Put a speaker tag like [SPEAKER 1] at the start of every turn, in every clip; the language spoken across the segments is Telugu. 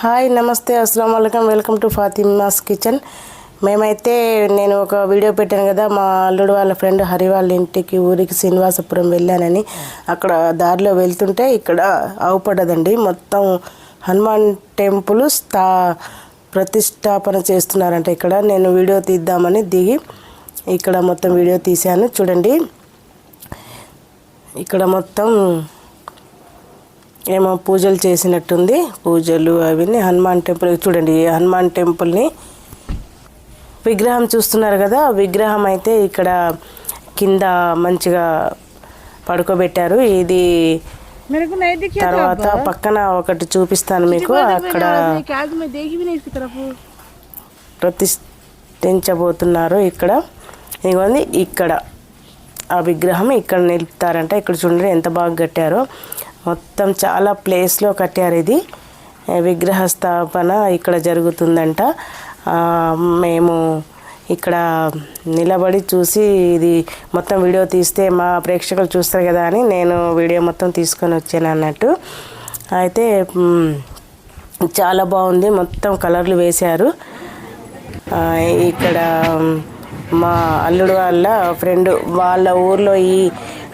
[SPEAKER 1] హాయ్ నమస్తే అస్సలం వలకం వెల్కమ్ టు ఫాతిమాస్ కిచెన్. మేమైతే నేను ఒక వీడియో పెట్టాను కదా మా అల్లుడు వాళ్ళ ఫ్రెండ్ హరి వాళ్ళ ఇంటికి ఊరికి శ్రీనివాసపురం వెళ్ళానని. అక్కడ దారిలో వెళ్తుంటే ఇక్కడ అవుపడదండి మొత్తం హనుమాన్ టెంపుల్ స్థా ప్రతిష్టాపన చేస్తున్నారంట ఇక్కడ. నేను వీడియో తీద్దామని దిగి ఇక్కడ మొత్తం వీడియో తీశాను. చూడండి. ఇక్కడ మొత్తం ఏమో పూజలు చేసినట్టుంది. పూజలు అవన్నీ హనుమాన్ టెంపుల్. చూడండి హనుమాన్ టెంపుల్ని విగ్రహం చూస్తున్నారు కదా విగ్రహం అయితే ఇక్కడ కింద మంచిగా పడుకోబెట్టారు. ఇది తర్వాత పక్కన ఒకటి చూపిస్తాను మీకు. అక్కడ ప్రతిష్ఠించబోతున్నారు ఇక్కడ. ఇది ఇక్కడ ఆ విగ్రహం ఇక్కడ నిలుపుతారంట. ఇక్కడ చూడండి ఎంత బాగా కట్టారో. మొత్తం చాలా ప్లేస్లో కట్టారు ఇది. విగ్రహ స్థాపన ఇక్కడ జరుగుతుందంట. మేము ఇక్కడ నిలబడి చూసి ఇది మొత్తం వీడియో తీస్తే మా ప్రేక్షకులు చూస్తారు కదా అని నేను వీడియో మొత్తం తీసుకొని వచ్చాను అన్నట్టు. అయితే చాలా బాగుంది. మొత్తం కలర్లు వేశారు. ఇక్కడ మా అల్లుడు వాళ్ళ ఫ్రెండ్ వాళ్ళ ఊర్లో ఈ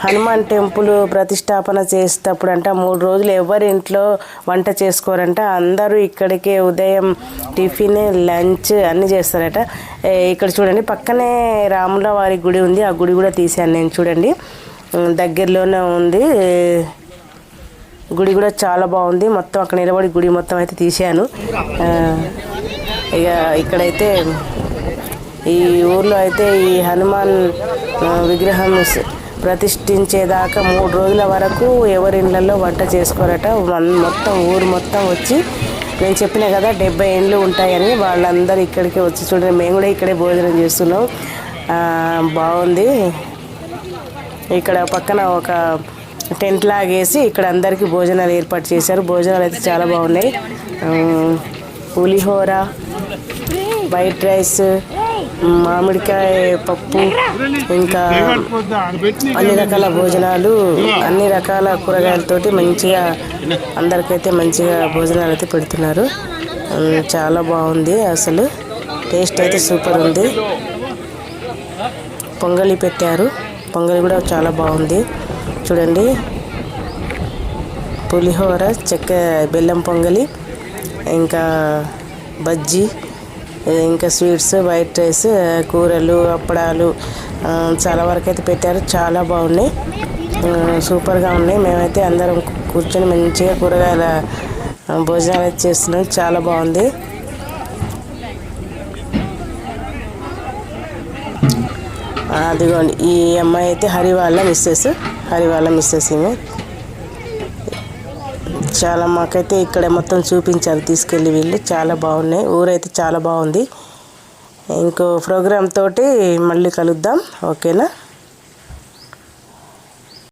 [SPEAKER 1] హనుమాన్ టెంపుల్ ప్రతిష్టాపన చేసేటప్పుడు అంట మూడు రోజులు ఎవరి ఇంట్లో వంట చేసుకోరంట అందరూ ఇక్కడికే ఉదయం టిఫిన్ లంచ్ అన్నీ చేస్తారట. ఇక్కడ చూడండి పక్కనే రాముల వారి గుడి ఉంది ఆ గుడి కూడా తీశాను నేను చూడండి. దగ్గరలోనే ఉంది. గుడి కూడా చాలా బాగుంది మొత్తం అక్కడ నిలబడి గుడి మొత్తం అయితే తీశాను. ఇక ఇక్కడైతే ఈ ఊర్లో అయితే ఈ హనుమాన్ విగ్రహం ప్రతిష్ఠించేదాకా మూడు రోజుల వరకు ఎవరి ఇళ్ళల్లో వంట చేసుకోరట. వన్- మొత్తం ఊరు మొత్తం వచ్చి నేను చెప్పిన కదా డెబ్బై ఇండ్లు ఉంటాయని వాళ్ళందరూ ఇక్కడికి వచ్చి చూడండి. మేము కూడా ఇక్కడే భోజనం చేస్తున్నాం. బాగుంది. ఇక్కడ పక్కన ఒక టెంట్ లాగేసి ఇక్కడ అందరికీ భోజనాలు ఏర్పాటు చేశారు. భోజనాలు అయితే చాలా బాగున్నాయి. పులిహోర వైట్ రైస్ మామిడికాయ పప్పు ఇంకా అన్ని రకాల భోజనాలు అన్ని రకాల కూరగాయలతోటి మంచిగా అందరికైతే మంచిగా భోజనాలు అయితే పెడుతున్నారు చాలా బాగుంది అసలు. టేస్ట్ అయితే సూపర్ ఉంది. పొంగలి పెట్టారు. పొంగలి కూడా చాలా బాగుంది. చూడండి. పులిహోర చెక్క బెల్లం పొంగలి ఇంకా బజ్జీ ఇంకా స్వీట్స్ వైట్ రైస్ కూరలు అప్పడాలు చాలా వరకు అయితే పెట్టారు. చాలా బాగున్నాయి. సూపర్గా ఉన్నాయి. మేమైతే అందరం కూర్చొని మంచిగా కూరగాయల భోజనాలు అయితే చేస్తున్నాం. చాలా బాగుంది. అదిగోండి. ఈ అమ్మాయి అయితే హరి వాళ్ళ మిస్సెస్ హరి వాళ్ళ మిస్సెస్ ఈమె. చాలా మాకైతే ఇక్కడ మొత్తం చూపించారు తీసుకెళ్ళి వీళ్ళు. చాలా బాగున్నాయి. ఊరైతే చాలా బాగుంది. ఇంకో ప్రోగ్రామ్ తోటి మళ్ళీ కలుద్దాం. ఓకేనా?